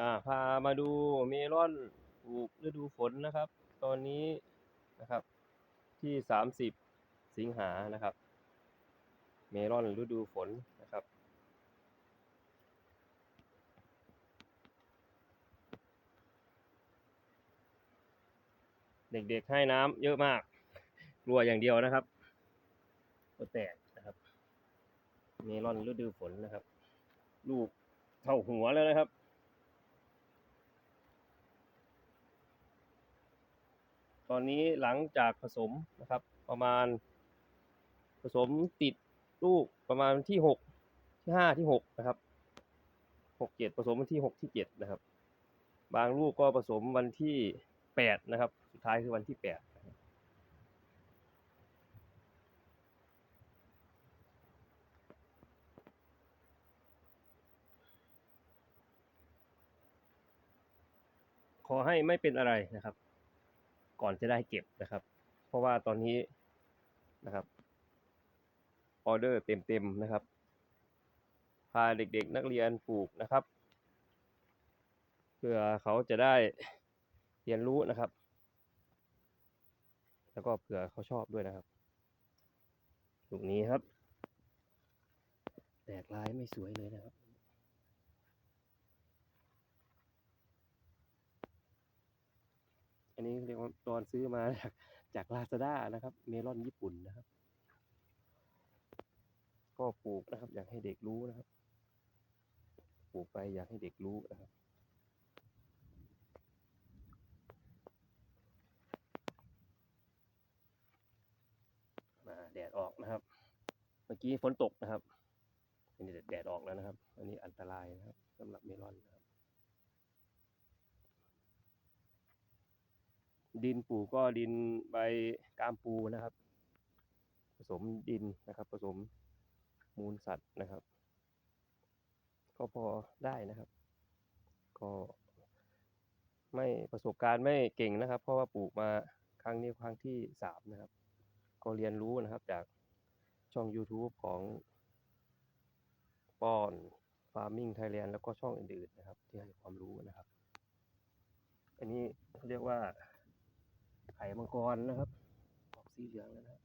อ่าพามาดูเมลอนปลูกฤดูฝนนะครับ ตอนนี้นะครับที่สามสิบสิงหานะครับ เมลอนฤดูฝนนะครับ เด็กๆให้น้ำเยอะมากกลัวอย่างเดียวนะครับก็แตกนะครับ เมลอนฤดูฝนนะครับ ลูกเท่าหัวแล้วนะครับ ตอนนี้หลังจากผสมนะครับ ประมาณ ผสมติดลูกประมาณวันที่หกที่ห้าที่หกนะครับหกเจ็ดผสมวันที่หกที่เจ็ดนะครับ บางลูกก็ผสมวันที่แปดนะครับ สุดท้ายคือวันที่แปดขอให้ไม่เป็นอะไรนะครับ ก่อนจะได้เก็บนะครับ เพราะว่าตอนนี้นะครับออเดอร์เต็มๆนะครับ พาเด็กๆนักเรียนปลูกนะครับ เพื่อเขาจะได้เรียนรู้นะครับ แล้วก็เผื่อเขาชอบด้วยนะครับลูกนี้ครับ แตกลายไม่สวยเลยนะครับ อันนี้เรียกว่าตอนซื้อมาจากจากลาซาด้านะครับ เมลอนญี่ปุ่นนะครับ ก็ปลูกนะครับ อยากให้เด็กรู้นะครับ ปลูกไปอยากให้เด็กรู้นะครับมาแดดออกนะครับ เมื่อกี้ฝนตกนะครับอันนี้แดดออกแล้วนะครับ อันนี้อันตรายนะครับสำหรับเมลอนนะครับ ดินปลูกก็ดินใบกามปูนะครับ ผสมดินนะครับ ผสมมูลสัตว์นะครับ ก็พอได้นะครับ ก็ไม่ประสบการณ์ไม่เก่งนะครับ เพราะว่าปลูกมาครั้งนี้ครั้งที่สามนะครับ ก็เรียนรู้นะครับจากช่อง YouTube ของปอน Farming Thailand แล้วก็ช่องอื่นๆนะครับ ที่ให้ความรู้นะครับ อันนี้เขาเรียกว่า ข่มังกรนะครับ ออกสีเหลืองแล้วนะครับ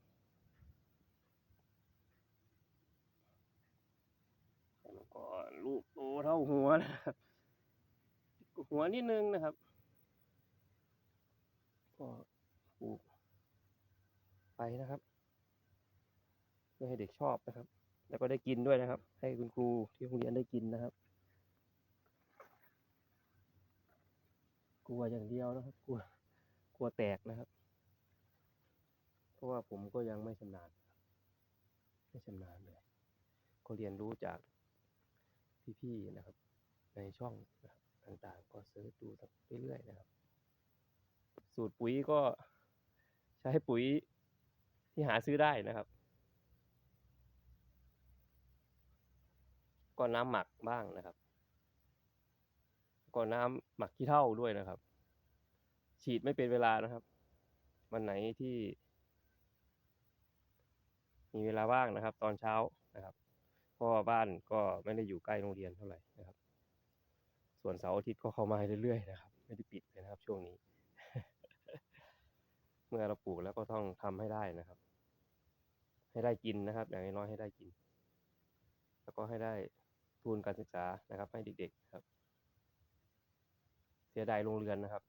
ไข่มังกรลูกโตเท่าหัวนะครับหัวนิดนึงนะครับก็ปลูกไปนะครับเพื่อให้เด็กชอบนะครับ แล้วก็ได้กินด้วยนะครับ ให้คุณครูที่โรงเรียนได้กินนะครับ กลัวอย่างเดียวนะครับกลัว กลัวแตกนะครับ เพราะว่าผมก็ยังไม่ชำนาญครับไม่ชำนาญเลย ก็เรียนรู้จากพี่ๆนะครับ ในช่องนะครับต่างๆ ก็เสิร์ชดูเรื่อยๆนะครับ สูตรปุ๋ยก็ใช้ปุ๋ยที่หาซื้อได้นะครับ ก็น้ำหมักบ้างนะครับ ก็น้ำหมักขี้เถ้าด้วยนะครับ ฉีดไม่เป็นเวลานะครับ วันไหนที่ มีเวลาว่างนะครับ ตอนเช้านะครับเพราะว่าบ้านก็ไม่ได้อยู่ใกล้โรงเรียนเท่าไหร่นะครับ ส่วนเสาร์อาทิตย์ก็เข้ามาเรื่อยๆนะครับ ไม่ได้ปิดเลยนะครับ ช่วงนี้ เมื่อเราปลูกแล้วก็ต้องทำให้ได้นะครับ ให้ได้กินนะครับ อย่างน้อยให้ได้กิน แล้วก็ให้ได้ทุนการศึกษานะครับ ให้เด็กๆครับ เสียดายโรงเรือนนะครับ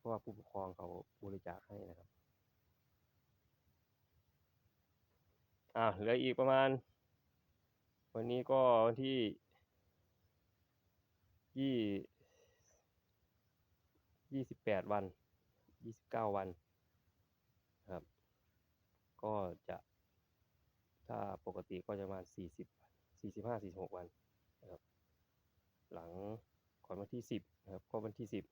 เพราะว่าผู้ปกครองเขาบริจาคให้นะครับอ่าเหลืออีกประมาณ วันนี้ก็วันที่ยี่ยี่สิบแปดวันยี่สิบเก้าวันครับ ก็จะ ถ้าปกติก็จะประมาณสี่สิบสี่สิบห้าสี่สิบหกวันนะครับ หลังก่อนวันที่สิบนะครับก็วันที่สิบ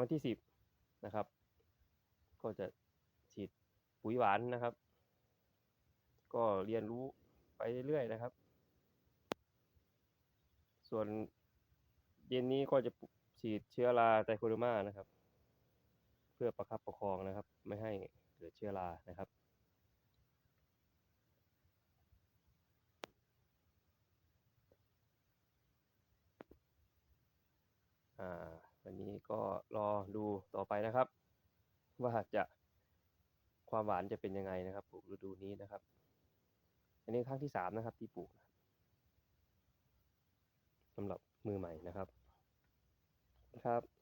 วันที่สิบนะครับ ก็จะฉีดปุ๋ยหวานนะครับ ก็เรียนรู้ไปเรื่อยๆนะครับ ส่วนเย็นนี้ก็จะฉีดเชื้อราไตโคเดอร์มานะครับ เพื่อประคับประคองนะครับ ไม่ให้เกิดเชื้อรานะครับันนี้ก็รอดูต่อไปนะครับ ว่าจะความหวานจะเป็นยังไงนะครับปลูกฤดูนี้นะครับ อันนี้ครั้งที่สามนะครับ ที่ปลูกสำหรับมือใหม่นะครับครับ